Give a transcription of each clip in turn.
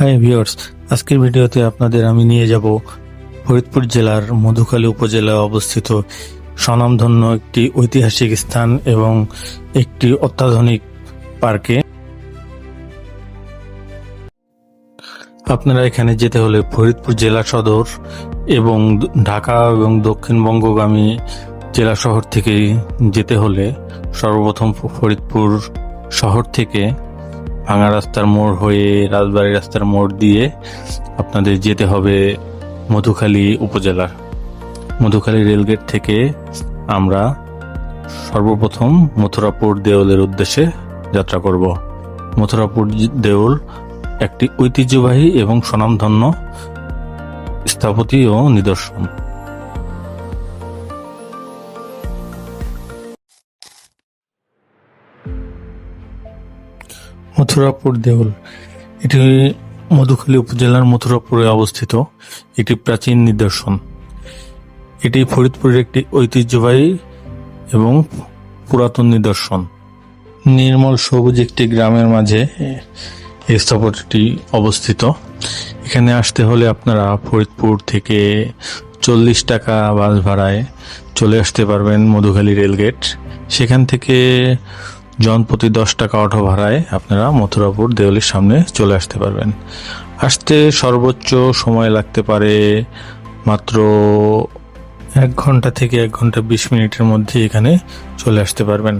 Hi viewers আজকের ভিডিওতে আপনাদের আমি নিয়ে যাব ফরিদপুর জেলার মধুখালী উপজেলায় অবস্থিত স্বনামধন্য একটি ঐতিহাসিক স্থান এবং একটি অত্যাধুনিক পার্কে। আপনারা এখানে যেতে হলে ফরিদপুর জেলা সদর এবং ঢাকা এবং দক্ষিণবঙ্গগামী জেলা শহর থেকে যেতে হলে সর্বপ্রথম ফরিদপুর শহর থেকে ভাঙা রাস্তার মোড় হয়ে রাজবাড়ী রাস্তার মোড় দিয়ে আপনাদের যেতে হবে মধুখালী উপজেলার। মধুখালী রেলগেট থেকে আমরা সর্বপ্রথম মথুরাপুর দেওলের উদ্দেশ্যে যাত্রা করব। মথুরাপুর দেউল একটি ঐতিহ্যবাহী এবং স্বনামধন্য স্থাপতি ও নিদর্শন। মথুরাপুর দেউল। এটি মধুখালী উপজেলার মথুরাপুরে অবস্থিত একটি প্রাচীন নিদর্শন। এটি ফরিদপুরের একটি ঐতিহ্যবাহী এবং পুরাতন নিদর্শন। নির্মল সবুজ একটি গ্রামের মাঝে এই স্থাপত্যটি অবস্থিত। এখানে আসতে হলে আপনারা ফরিদপুর থেকে চল্লিশ টাকা বাস ভাড়ায় চলে আসতে পারবেন মধুখালী রেলগেট। সেখান থেকে জনপ্রতি দশ টাকা অটো ভাড়ায় আপনারা মথুরাপুর দেওয়ালির সামনে চলে আসতে পারবেন। আসতে সর্বোচ্চ সময় লাগতে পারে মাত্র এক ঘণ্টা থেকে এক ঘণ্টা বিশ মিনিটের মধ্যে এখানে চলে আসতে পারবেন।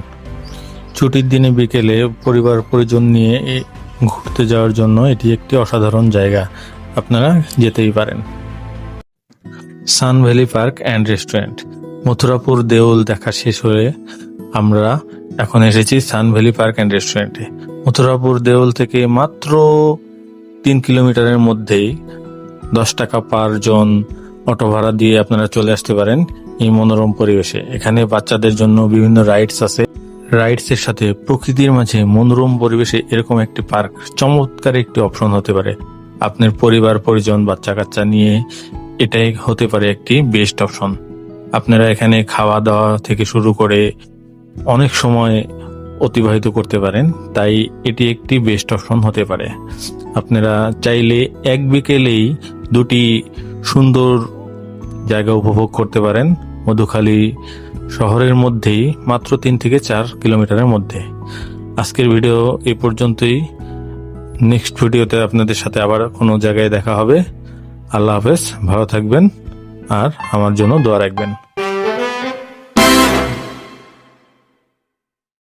ছুটির দিনে বিকেলে পরিবার পরিজন নিয়ে ঘুরতে যাওয়ার জন্য এটি একটি অসাধারণ জায়গা। আপনারা যেতেই পারেন। Sun Valley Park and restaurant. Mathurapur Deul দেখা শেষ হয়ে আমরা এখন এসেছি সান ভ্যালি পার্ক অ্যান্ড রেস্টুরেন্টে। মথুরাপুর দেউল থেকে মাত্র তিন কিলোমিটারের মধ্যেই দশ টাকা পার জন অটো ভাড়া দিয়ে আপনারা চলে আসতে পারেন এই মনোরম পরিবেশে। এখানে বাচ্চাদের জন্য বিভিন্ন রাইডস আছে। রাইডস এর সাথে প্রকৃতির মাঝে মনোরম পরিবেশে এরকম একটি পার্ক চমৎকার একটি অপশন হতে পারে। আপনার পরিবার, পরিজন বাচ্চা কাচ্চা নিয়ে এটাই হতে পারে একটি বেস্ট অপশন। আপনারা এখানে খাওয়া দাওয়া থেকে শুরু করে অনেক সময় অতিবাহিত করতে পারেন, তাই এটি একটি বেস্ট অপশন হতে পারে। আপনারা চাইলে এক বিকেলেই দুটি সুন্দর জায়গা উপভোগ করতে পারেন, মধুখালী শহরের মধ্যেই, মাত্র তিন থেকে চার কিলোমিটারের মধ্যে। আজকের ভিডিও এ পর্যন্তই। নেক্সট ভিডিওতে আপনাদের সাথে আবার কোনো জায়গায় দেখা হবে। আল্লাহ হাফেজ, ভালো থাকবেন আর আমার জন্য দোয়া রাখবেন।